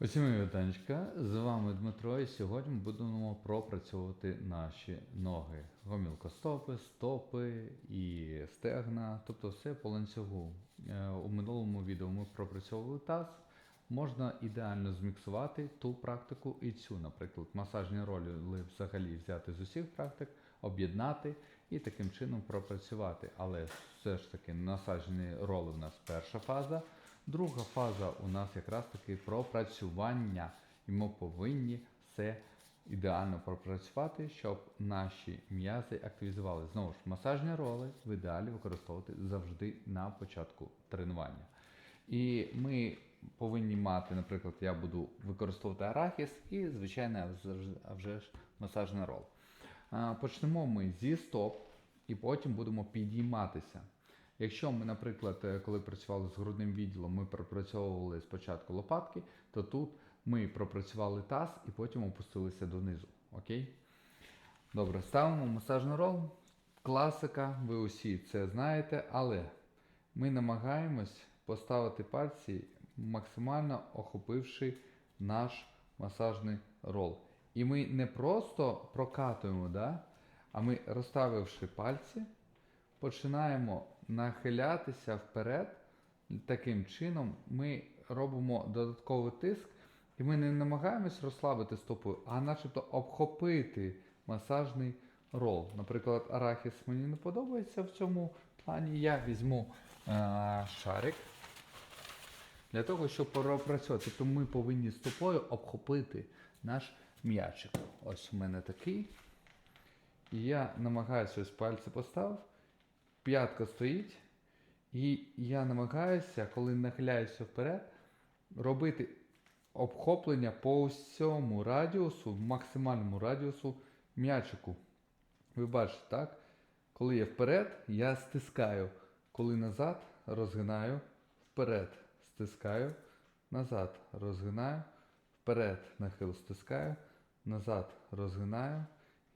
Усім вітанечка, з вами Дмитро, і сьогодні ми будемо пропрацьовувати наші ноги. Гомілкостопи, стопи і стегна, тобто все по ланцюгу. Е, У минулому відео ми пропрацьовували таз. Можна ідеально зміксувати ту практику і цю, наприклад, масажні ролі взагалі взяти з усіх практик, об'єднати і таким чином пропрацювати. Але все ж таки масажні роли у нас перша фаза. Друга фаза у нас якраз таки пропрацювання, і ми повинні все ідеально пропрацювати, щоб наші м'язи активізували. Знову ж, масажні роли в ідеалі використовувати завжди на початку тренування. І ми повинні мати, наприклад, я буду використовувати арахіс і, звичайно, вже- ж масажний рол. Почнемо ми зі стоп і потім будемо підійматися. Якщо ми, наприклад, е, коли працювали з грудним відділом, ми пропрацьовували спочатку лопатки, то тут ми пропрацювали таз і потім опустилися донизу. Окей? Добре, ставимо масажний рол. Класика, ви усі це знаєте, але ми намагаємось поставити пальці, максимально охопивши наш масажний рол. І ми не просто прокатуємо, да? а ми розставивши пальці, починаємо нахилятися вперед. Таким чином ми робимо додатковий тиск, і ми не намагаємось розслабити стопу, а начебто обхопити масажний рол. Наприклад, арахіс мені не подобається в цьому плані. Я візьму е- шарик для того, щоб пропрацювати. Тобто ми повинні стопою обхопити наш м'ячик. Ось у мене такий. І я намагаюся ось пальці поставив, п'ятка стоїть. І я намагаюся, коли нахиляюся вперед, робити обхоплення по всьому радіусу, максимальному радіусу м'ячику. Ви бачите, так? Коли я вперед, я стискаю. Коли назад, розгинаю вперед. Стискаю, назад, розгинаю, вперед, нахил стискаю, назад, розгинаю.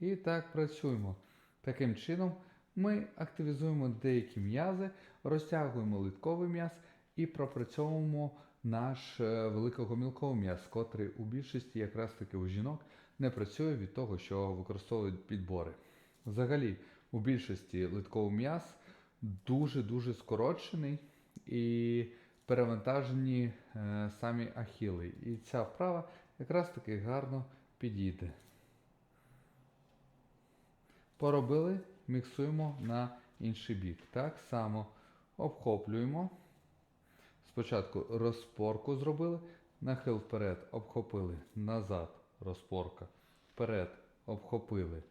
І так працюємо. Таким чином ми активізуємо деякі м'язи, розтягуємо литковий м'яз і пропрацьовуємо наш е, великогомілковий м'яз, котрий у більшості якраз таки у жінок не працює від того, що використовують підбори. Взагалі, у більшості литковий м'яз дуже-дуже скорочений і перевантажені е, самі ахіли. І ця вправа якраз таки гарно підійде. Поробили, міксуємо на інший бік. Так само обхоплюємо. Спочатку розпорку зробили, нахил вперед, обхопили, назад, розпорка, вперед, обхопили,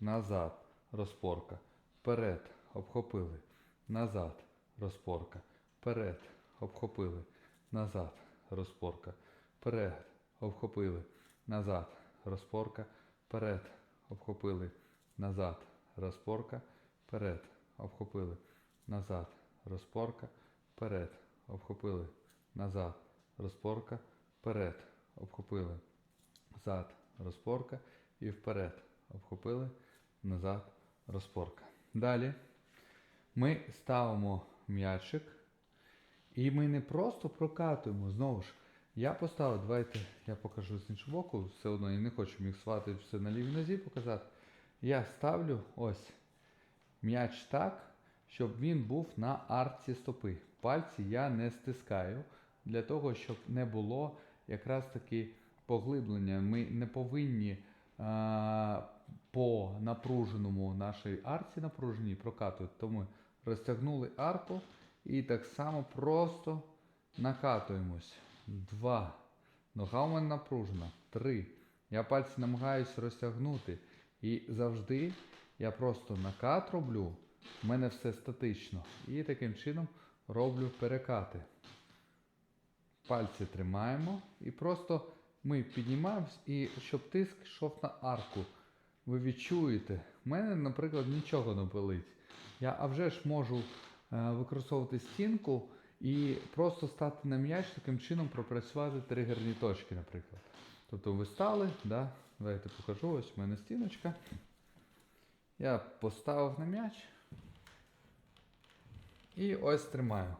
назад, розпорка, вперед, обхопили, назад, розпорка, вперед, обхопили, назад, розпорка, вперед, обхопили, назад, розпорка, вперед, обхопили, назад, розпорка, вперед, обхопили, назад, розпорка, вперед, обхопили, назад, розпорка, вперед, обхопили, назад, розпорка і вперед, обхопили, назад, розпорка. Далі ми ставимо м'ячик. І ми не просто прокатуємо. Знову ж, я поставив, давайте я покажу з іншого боку, все одно я не хочу міксувати все на лівій нозі показати. Я ставлю ось м'яч так, щоб він був на арці стопи. Пальці я не стискаю для того, щоб не було якраз таки поглиблення. Ми не повинні а, по напруженому нашій арці напруженій прокатувати. Тому розтягнули арку і так само просто накатуємось. Два. Нога у мене напружена. Три. Я пальці намагаюся розтягнути. І завжди я просто накат роблю. У мене все статично. І таким чином роблю перекати. Пальці тримаємо і просто ми піднімаємось, і щоб тиск йшов на арку. Ви відчуєте, в мене, наприклад, нічого не болить. Я а вже ж можу е, використовувати стінку і просто стати на м'яч, таким чином пропрацювати тригерні точки, наприклад. Тобто ви стали, да? Давайте покажу, ось у мене стіночка. Я поставив на м'яч. І ось тримаю.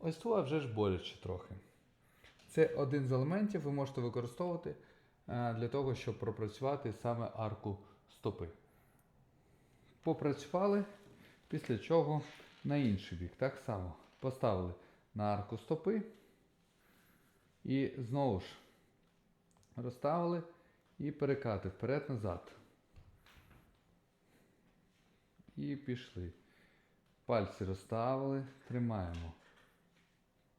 Ось тут вже ж боляче трохи. Це Це один з елементів, ви можете використовувати е, для того, щоб пропрацювати саме арку стопи. Попрацювали, після чого на інший бік. Так само поставили на арку стопи і знову ж розставили і перекати вперед-назад. І пішли. Пальці розставили, тримаємо.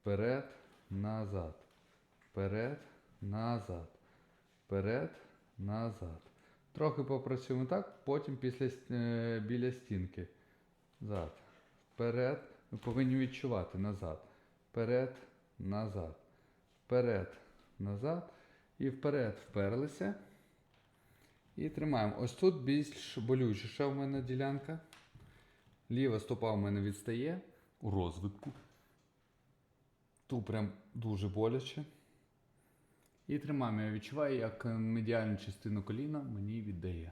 Вперед, назад. Вперед, назад. Вперед, назад. Трохи попрацюємо так, потім після, е, біля стінки. Зад. Вперед. Ви повинні відчувати назад. Вперед, назад. Вперед, назад. І вперед вперлися. І тримаємо. Ось тут більш болючіша в мене ділянка. Ліва стопа в мене відстає у розвитку. Тут прям дуже боляче. І тримаємо. Я відчуваю, як медіальну частину коліна мені віддає.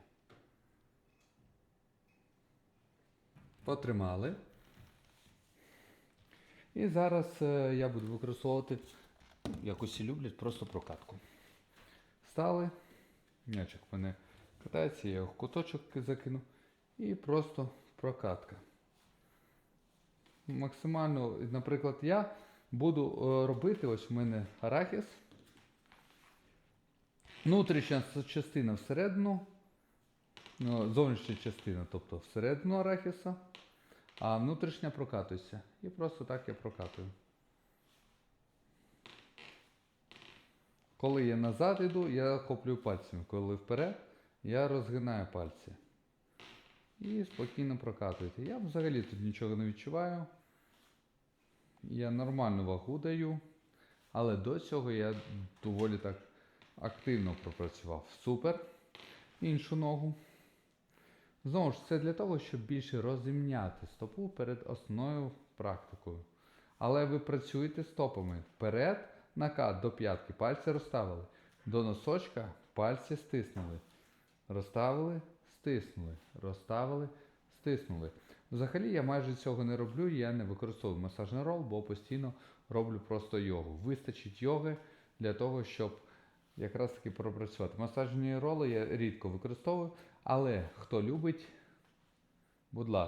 Потримали. І зараз е, я буду використовувати, як усі люблять, просто прокатку. Стали. М'ячик мене катається, я його в куточок закину. І просто прокатка. Максимально, наприклад, я буду е, робити, ось у мене арахіс. Внутрішня частина всередину, ну, зовнішня частина, тобто всередину арахіса, а внутрішня прокатується. І просто так я прокатую. Коли я назад йду, я хоплю пальцями. Коли вперед, я розгинаю пальці. І спокійно прокатуєте. Я взагалі тут нічого не відчуваю. Я нормальну вагу даю. Але до цього я доволі так активно пропрацював. Супер. Іншу ногу. Знову ж, це для того, щоб більше розімняти стопу перед основною практикою. Але ви працюєте стопами вперед, накат до п'ятки, пальці розставили. До носочка пальці стиснули. Розставили, стиснули, розставили, стиснули. Взагалі я майже цього не роблю, я не використовую масажний рол, бо постійно роблю просто йогу. Вистачить йоги для того, щоб якраз таки пропрацювати. Масажні роли я рідко використовую, але хто любить, будь ласка.